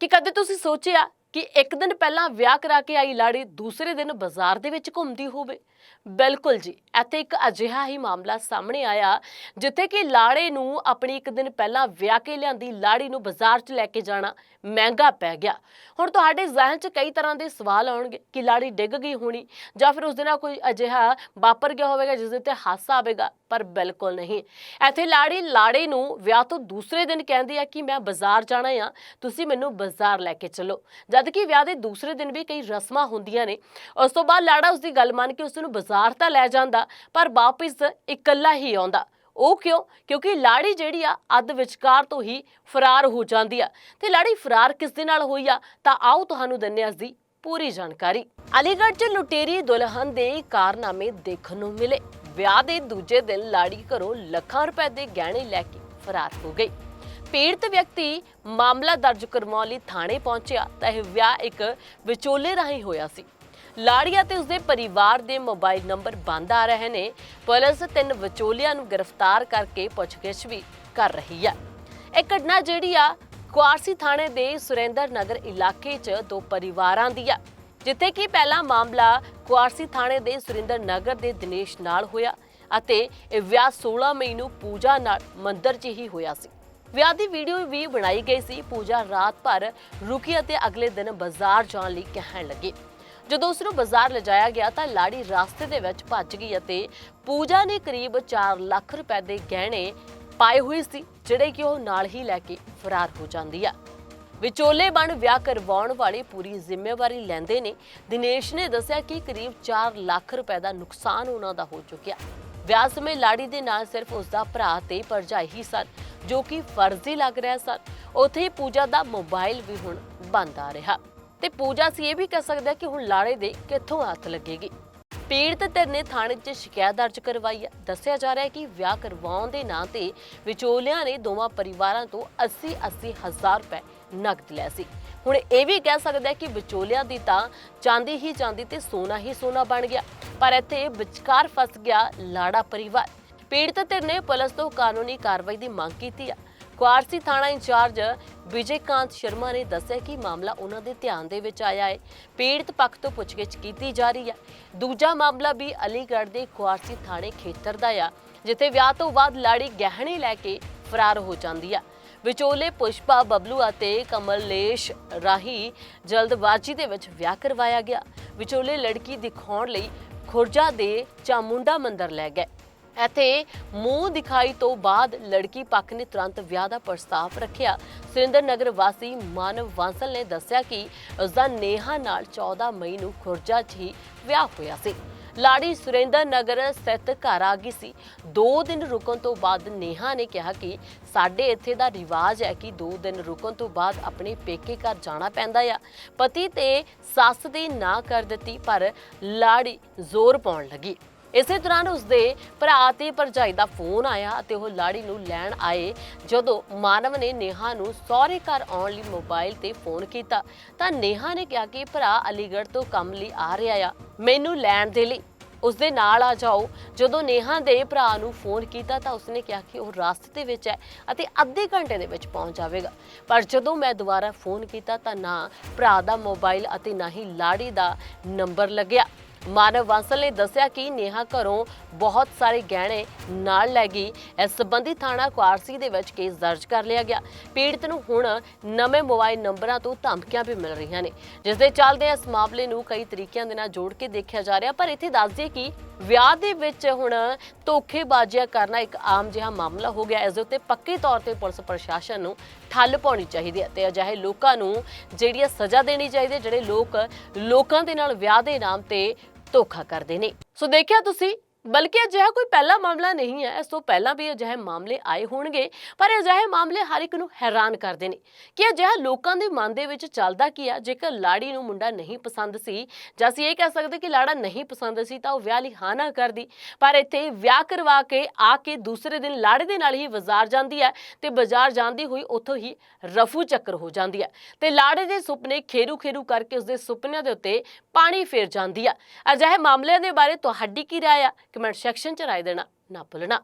ਕਿ ਕਦੇ ਤੁਸੀਂ ਸੋਚਿਆ ਕਿ ਇੱਕ ਦਿਨ ਪਹਿਲਾਂ ਵਿਆਹ ਕਰਾ ਕੇ ਆਈ ਲਾੜੀ ਦੂਸਰੇ ਦਿਨ ਬਾਜ਼ਾਰ ਦੇ ਵਿੱਚ ਘੁੰਮਦੀ ਹੋਵੇ? ਬਿਲਕੁਲ ਜੀ, ਇੱਥੇ ਇੱਕ ਅਜਿਹਾ ਹੀ ਮਾਮਲਾ ਸਾਹਮਣੇ ਆਇਆ, ਜਿੱਥੇ ਕਿ ਲਾੜੇ ਨੂੰ ਆਪਣੀ ਇੱਕ ਦਿਨ ਪਹਿਲਾਂ ਵਿਆਹ ਕੇ ਲਿਆਂਦੀ ਲਾੜੀ ਨੂੰ ਬਾਜ਼ਾਰ 'ਚ ਲੈ ਕੇ ਜਾਣਾ ਮਹਿੰਗਾ ਪੈ ਗਿਆ। ਹੁਣ ਤੁਹਾਡੇ ਜ਼ਿਹਨ 'ਚ ਕਈ ਤਰ੍ਹਾਂ ਦੇ ਸਵਾਲ ਆਉਣਗੇ ਕਿ ਲਾੜੀ ਡਿੱਗ ਗਈ ਹੋਣੀ ਜਾਂ ਫਿਰ ਉਸ ਦੇ ਨਾਲ ਕੋਈ ਅਜਿਹਾ ਵਾਪਰ ਗਿਆ ਹੋਵੇਗਾ ਜਿਸ ਦੇ ਉੱਤੇ ਹਾਸਾ ਆਵੇਗਾ। ਪਰ ਬਿਲਕੁਲ ਨਹੀਂ। ਇੱਥੇ ਲਾੜੀ ਲਾੜੇ ਨੂੰ ਵਿਆਹ ਤੋਂ ਦੂਸਰੇ ਦਿਨ ਕਹਿੰਦੀ ਹੈ ਕਿ ਮੈਂ ਬਾਜ਼ਾਰ ਜਾਣਾ ਆ, ਤੁਸੀਂ ਮੈਨੂੰ ਬਾਜ਼ਾਰ ਲੈ ਕੇ ਚੱਲੋ। ਜਦ ਕਿ ਵਿਆਹ ਦੇ ਦੂਸਰੇ ਦਿਨ ਵੀ ਕਈ ਰਸਮਾਂ ਹੁੰਦੀਆਂ ਨੇ। ਉਸ ਤੋਂ ਬਾਅਦ ਲਾੜਾ ਉਸ ਦੀ ਗੱਲ ਮੰਨ ਕੇ ਉਸ ਨੂੰ ਬਾਜ਼ਾਰ ਤਾਂ ਲੈ ਜਾਂਦਾ, ਪਰ ਵਾਪਸ ਇਕੱਲਾ ਹੀ ਆਉਂਦਾ। ਉਹ ਕਿਉਂ? ਕਿਉਂਕਿ ਲਾੜੀ ਜਿਹੜੀ ਆ, ਅੱਧ ਵਿਚਕਾਰ ਤੋਂ ਹੀ ਫਰਾਰ ਹੋ ਜਾਂਦੀ ਆ। ਤੇ ਲਾੜੀ ਫਰਾਰ ਕਿਸ ਦੇ ਨਾਲ ਹੋਈ ਆ? ਤਾਂ ਆਓ ਤੁਹਾਨੂੰ ਦਿੰਨੇ ਹਾਂ ਇਸ ਦੀ ਪੂਰੀ ਜਾਣਕਾਰੀ। ਅਲੀਗੜ੍ਹ 'ਚ ਲੁਟੇਰੀ ਦੁਲਹਨ ਦੇ ਕਾਰਨਾਮੇ ਦੇਖਣ ਨੂੰ ਮਿਲੇ। ਵਿਆਹ ਦੇ ਦੂਜੇ ਦਿਨ ਲਾੜੀ ਘਰੋਂ ਲੱਖਾਂ ਰੁਪਏ ਦੇ ਗਹਿਣੇ ਲੈ ਕੇ ਫਰਾਰ ਹੋ ਗਈ। ਪੀੜਤ ਵਿਅਕਤੀ ਮਾਮਲਾ ਦਰਜ ਕਰਵਾਉਣ ਲਈ ਥਾਣੇ ਪਹੁੰਚਿਆ ਤਾਂ ਇਹ ਵਿਆਹ ਇੱਕ ਵਿਚੋਲੇ ਰਾਹੀਂ ਹੋਇਆ ਸੀ। ਲਾੜੀ ਅਤੇ ਉਸਦੇ ਪਰਿਵਾਰ ਦੇ ਮੋਬਾਈਲ ਨੰਬਰ ਬੰਦ ਆ ਰਹੇ ਨੇ। ਪੁਲਿਸ ਤਿੰਨ ਵਿਚੋਲਿਆਂ ਨੂੰ ਗ੍ਰਿਫਤਾਰ ਕਰਕੇ ਪੁੱਛਗਿੱਛ ਵੀ ਕਰ ਰਹੀ ਹੈ। ਇਹ ਘਟਨਾ ਜਿਹੜੀ ਆ ਕੁਆਰਸੀ ਥਾਣੇ ਦੇ ਸੁਰਿੰਦਰ ਨਗਰ ਇਲਾਕੇ 'ਚ ਦੋ ਪਰਿਵਾਰਾਂ ਦੀ ਆ। ਜਿੱਥੇ ਕਿ ਪਹਿਲਾ ਮਾਮਲਾ ਕੁਆਰਸੀ ਥਾਣੇ ਦੇ ਸੁਰਿੰਦਰ ਨਗਰ ਦੇ ਦਿਨੇਸ਼ ਨਾਲ ਹੋਇਆ ਅਤੇ ਇਹ ਵਿਆਹ 16 ਮਈ ਨੂੰ ਪੂਜਾ ਨਾਲ ਮੰਦਰ 'ਚ ਹੀ ਹੋਇਆ ਸੀ। ਵਿਆਹ ਦੀ ਵੀਡੀਓ ਵੀ ਬਣਾਈ ਗਈ ਸੀ। ਪੂਜਾ ਰਾਤ ਭਰ ਰੁਕੀ ਅਤੇ ਅਗਲੇ ਦਿਨ ਬਾਜ਼ਾਰ ਜਾਣ ਲਈ ਕਹਿਣ ਲੱਗੀ। ਜਦੋਂ ਉਸ ਨੂੰ ਬਾਜ਼ਾਰ ਲਿਜਾਇਆ ਗਿਆ ਤਾਂ ਲਾੜੀ ਰਾਸਤੇ ਦੇ ਵਿੱਚ ਭੱਜ ਗਈ ਅਤੇ ਪੂਜਾ ਨੇ ਕਰੀਬ 4 ਲੱਖ ਰੁਪਏ ਦੇ ਗਹਿਣੇ ਪਾਏ ਹੋਏ ਸੀ, ਜਿਹੜੇ ਕਿ ਉਹ ਨਾਲ ਹੀ ਲੈ ਕੇ ਫਰਾਰ ਹੋ ਜਾਂਦੀ ਆ। ਵਿਚੋਲੇ ਬਣ ਵਿਆਹ ਕਰਵਾਉਣ ਵਾਲੇ ਪੂਰੀ ਜ਼ਿੰਮੇਵਾਰੀ ਲੈਂਦੇ ਨੇ। ਦਿਨੇਸ਼ ਨੇ ਦੱਸਿਆ ਕਿ ਕਰੀਬ 4 ਲੱਖ ਰੁਪਏ ਦਾ ਨੁਕਸਾਨ ਉਹਨਾਂ ਦਾ ਹੋ ਚੁੱਕਿਆ। ਵਿਆਹ ਸਮੇਂ ਲਾੜੀ ਦੇ ਨਾਲ ਸਿਰਫ ਉਸ ਦਾ ਭਰਾ ਤੇ ਭਰਜਾਈ ਹੀ ਸਨ, ਜੋ ਕਿ ਫਰਜ਼ੀ ਲੱਗ ਰਿਹਾ ਸਨ। ਉੱਥੇ ਹੀ ਪੂਜਾ ਦਾ ਮੋਬਾਈਲ ਵੀ ਹੁਣ ਬੰਦ ਆ ਰਿਹਾ। ਤੇ ਪੂਜਾ ਸੀ ਇਹ ਵੀ ਕਹਿ ਸਕਦਾ ਕਿ ਹੁਣ ਲਾੜੇ ਦੇ ਕਿੱਥੋਂ ਹੱਥ ਲੱਗੇਗੀ? ਪੀੜਤ ਧਿਰ ਨੇ ਥਾਣੇ 'ਚ ਸ਼ਿਕਾਇਤ ਦਰਜ ਕਰਵਾਈ ਹੈ। ਦੱਸਿਆ ਜਾ ਰਿਹਾ ਹੈ ਕਿ ਵਿਆਹ ਕਰਵਾਉਣ ਦੇ ਨਾਂ ਤੇ ਵਿਚੋਲਿਆਂ ਨੇ ਦੋਵਾਂ ਪਰਿਵਾਰਾਂ ਤੋਂ 80 80 ਹਜ਼ਾਰ ਰੁਪਏ ਨਕਦ ਲਿਆ ਸੀ। ਹੁਣ ਇਹ ਵੀ ਕਹਿ ਸਕਦਾ ਕਿ ਵਿਚੋਲਿਆਂ ਦੀ ਤਾਂ ਚਾਂਦੀ ਹੀ ਚਾਂਦੀ ਤੇ ਸੋਨਾ ਹੀ ਸੋਨਾ ਬਣ ਗਿਆ। ਪਰ ਇੱਥੇ ਵਿਚਕਾਰ ਫਸ ਗਿਆ ਲਾੜਾ ਪਰਿਵਾਰ। ਪੀੜਤ ਧਿਰ ਨੇ ਪੁਲਿਸ ਤੋਂ ਕਾਨੂੰਨੀ ਕਾਰਵਾਈ ਦੀ ਮੰਗ ਕੀਤੀ ਹੈ ਕੁਆਰਸੀ ਥਾਣਾ ਇੰਚਾਰਜ ਵਿਜੇਕਾਂਤ ਸ਼ਰਮਾ ਨੇ ਦੱਸਿਆ ਕਿ ਮਾਮਲਾ ਉਹਨਾਂ ਦੇ ਧਿਆਨ ਦੇ ਵਿੱਚ ਆਇਆ ਹੈ। ਪੀੜਤ ਪੱਖ ਤੋਂ ਪੁੱਛਗਿੱਛ ਕੀਤੀ ਜਾ ਰਹੀ ਹੈ ਦੂਜਾ ਮਾਮਲਾ ਵੀ ਅਲੀਗੜ੍ਹ ਦੇ ਕੁਆਰਸੀ ਥਾਣੇ ਖੇਤਰ ਦਾ ਆ, ਜਿੱਥੇ ਵਿਆਹ ਤੋਂ ਬਾਅਦ ਲਾੜੀ ਗਹਿਣੇ ਲੈ ਕੇ ਫਰਾਰ ਹੋ ਜਾਂਦੀ ਆ। ਵਿਚੋਲੇ ਪੁਸ਼ਪਾ, ਬਬਲੂ ਅਤੇ ਕਮਲੇਸ਼ ਰਾਹੀ ਜਲਦਬਾਜ਼ੀ ਦੇ ਵਿੱਚ ਵਿਆਹ ਕਰਵਾਇਆ ਗਿਆ। ਵਿਚੋਲੇ ਲੜਕੀ ਦਿਖਾਉਣ ਲਈ ਖੁਰਜਾ ਦੇ ਚਾਮੁੰਡਾ ਮੰਦਰ ਲੈ ਗਏ। ਇੱਥੇ ਮੂੰਹ ਦਿਖਾਈ ਤੋਂ ਬਾਅਦ ਲੜਕੀ ਪੱਖ ਨੇ ਤੁਰੰਤ ਵਿਆਹ ਦਾ ਪ੍ਰਸਤਾਵ ਰੱਖਿਆ। ਸੁਰਿੰਦਰ ਨਗਰ ਵਾਸੀ ਮਾਨਵ ਵਾਂਸਲ ਨੇ ਦੱਸਿਆ ਕਿ ਉਸ ਦਾ ਨੇਹਾ ਨਾਲ 14 ਮਈ ਨੂੰ ਖੁਰਜਾ 'ਚ ਹੀ ਵਿਆਹ ਹੋਇਆ ਸੀ। ਲਾੜੀ ਸੁਰਿੰਦਰ ਨਗਰ ਸਥਿਤ ਘਰ ਆ ਗਈ ਸੀ। 2 ਦਿਨ ਰੁਕਣ ਤੋਂ ਬਾਅਦ ਨੇਹਾ ਨੇ ਕਿਹਾ ਕਿ ਸਾਡੇ ਇੱਥੇ ਦਾ ਰਿਵਾਜ ਹੈ ਕਿ 2 ਦਿਨ ਰੁਕਣ ਤੋਂ ਬਾਅਦ ਆਪਣੇ ਪੇਕੇ ਘਰ ਜਾਣਾ ਪੈਂਦਾ ਆ। ਪਤੀ ਤੇ ਸੱਸ ਦੀ ਨਾ ਕਰ ਦਿੱਤੀ, ਪਰ ਲਾੜੀ ਜ਼ੋਰ ਪਾਉਣ ਲੱਗੀ। ਇਸੇ ਦੌਰਾਨ ਉਸਦੇ ਭਰਾ ਤੇ ਭਰਜਾਈ ਦਾ ਫੋਨ ਆਇਆ ਅਤੇ ਉਹ ਲਾੜੀ ਨੂੰ ਲੈਣ ਆਏ, ਜਦੋਂ ਮਾਨਵ ਨੇ ਨੇਹਾ ਨੂੰ ਸਹੁਰੇ ਘਰ ਆਉਣ ਲਈ ਮੋਬਾਈਲ ਤੇ ਫੋਨ ਕੀਤਾ। ਤਾਂ ਨੇਹਾ ਨੇ ਕਿਹਾ ਕਿ ਭਰਾ ਅਲੀਗੜ੍ਹ ਤੋਂ ਕੰਮ ਲਈ ਆ ਰਿਹਾ ਆ, ਮੈਨੂੰ ਲੈਣ ਦੇ ਲਈ। ਉਸਦੇ ਨਾਲ ਆ ਜਾਓ। ਜਦੋਂ ਨੇਹਾ ਦੇ ਭਰਾ ਨੂੰ ਫੋਨ ਕੀਤਾ ਤਾਂ ਉਸਨੇ ਕਿਹਾ ਕਿ ਉਹ ਰਸਤੇ ਦੇ ਵਿੱਚ ਹੈ ਅਤੇ ਅੱਧੇ ਘੰਟੇ ਦੇ ਵਿੱਚ ਪਹੁੰਚ ਜਾਵੇਗਾ। ਪਰ ਜਦੋਂ ਮੈਂ ਦੁਬਾਰਾ ਫੋਨ ਕੀਤਾ ਤਾਂ ਨਾ ਭਰਾ ਦਾ ਮੋਬਾਈਲ ਅਤੇ ਨਾ ਹੀ ਲਾੜੀ ਦਾ ਨੰਬਰ ਲੱਗਿਆ। ਮਾਨਵ ਬਾਂਸਲ ਨੇ ਦੱਸਿਆ ਕਿ ਨੇਹਾ ਘਰੋਂ ਬਹੁਤ ਸਾਰੇ ਗਹਿਣੇ ਨਾਲ ਲੈ ਗਈ। ਇਸ ਸੰਬੰਧੀ ਥਾਣਾ ਕੁਆਰਸੀ ਦੇ ਵਿੱਚ ਕੇਸ ਦਰਜ ਕਰ ਲਿਆ ਗਿਆ। ਪੀੜਤ ਨੂੰ ਹੁਣ ਨਵੇਂ ਮੋਬਾਈਲ ਨੰਬਰਾਂ ਤੋਂ ਧਮਕੀਆਂ ਵੀ ਮਿਲ ਰਹੀਆਂ ਨੇ, ਜਿਸ ਦੇ ਚੱਲਦੇ ਇਸ ਮਾਮਲੇ ਨੂੰ ਕਈ ਤਰੀਕਿਆਂ ਦੇ ਨਾਲ ਜੋੜ ਕੇ ਦੇਖਿਆ ਜਾ ਰਿਹਾ, ਪਰ ਇੱਥੇ ਦੱਸ ਦਈਏ ਕਿ ਵਿਆਹ ਦੇ ਵਿੱਚ ਹੁਣ ਧੋਖੇਬਾਜ਼ੀਆਂ ਕਰਨਾ ਇੱਕ ਆਮ ਜਿਹਾ ਮਾਮਲਾ ਹੋ ਗਿਆ। ਇਸ ਦੇ ਉੱਤੇ ਪੱਕੇ ਤੌਰ ਤੇ ਪੁਲਿਸ ਪ੍ਰਸ਼ਾਸਨ ਨੂੰ ਠੱਲ ਪਾਉਣੀ ਚਾਹੀਦੀ ਹੈ ਤੇ ਅਜਿਹੇ ਲੋਕਾਂ ਨੂੰ ਜਿਹੜੀ ਹੈ ਸਜ਼ਾ ਦੇਣੀ ਚਾਹੀਦੀ ਹੈ, ਜਿਹੜੇ ਲੋਕ ਲੋਕਾਂ ਦੇ ਨਾਲ ਵਿਆਹ ਦੇ ਨਾਮ ਤੇ ਧੋਖਾ ਕਰਦੇ ਨੇ। ਸੋ ਦੇਖਿਆ ਤੁਸੀਂ? ਬਲਕਿ ਅਜਿਹਾ ਕੋਈ ਪਹਿਲਾ ਮਾਮਲਾ ਨਹੀਂ ਹੈ, ਇਸ ਤੋਂ ਪਹਿਲਾਂ ਵੀ ਅਜਿਹੇ ਮਾਮਲੇ ਆਏ ਹੋਣਗੇ, ਪਰ ਅਜਿਹੇ ਮਾਮਲੇ ਹਰ ਇੱਕ ਨੂੰ ਹੈਰਾਨ ਕਰਦੇ ਨੇ। ਕਿ ਅਜਿਹਾ ਲੋਕਾਂ ਦੇ ਮਨ ਦੇ ਵਿੱਚ ਚੱਲਦਾ ਕੀ ਆ? ਜੇਕਰ ਲਾੜੀ ਨੂੰ ਮੁੰਡਾ ਨਹੀਂ ਪਸੰਦ ਸੀ, ਜਾਂ ਅਸੀਂ ਇਹ ਕਹਿ ਸਕਦੇ ਕਿ ਲਾੜਾ ਨਹੀਂ ਪਸੰਦ ਸੀ, ਤਾਂ ਉਹ ਵਿਆਹ ਲਈ ਹਾਂ ਨਾ ਕਰਦੀ। ਪਰ ਇੱਥੇ ਵਿਆਹ ਕਰਵਾ ਕੇ ਆ ਕੇ ਦੂਸਰੇ ਦਿਨ ਲਾੜੇ ਦੇ ਨਾਲ ਹੀ ਬਾਜ਼ਾਰ ਜਾਂਦੀ ਹੈ ਤੇ ਬਾਜ਼ਾਰ ਜਾਂਦੀ ਹੋਈ ਉੱਥੋਂ ਹੀ ਰਫੂ ਚੱਕਰ ਹੋ ਜਾਂਦੀ ਹੈ ਤੇ ਲਾੜੇ ਦੇ ਸੁਪਨੇ ਖੇਰੂ ਖੇਰੂ ਕਰਕੇ ਉਸਦੇ ਸੁਪਨਿਆਂ ਦੇ ਉੱਤੇ ਪਾਣੀ ਫੇਰ ਜਾਂਦੀ ਆ ਅਜਿਹੇ ਮਾਮਲਿਆਂ ਦੇ ਬਾਰੇ ਤੁਹਾਡੀ ਕੀ ਰਾਏ ਆ? ਕਮੈਂਟ ਸੈਕਸ਼ਨ 'ਚ ਰਾਏ ਦੇਣਾ ਨਾ ਭੁੱਲਣਾ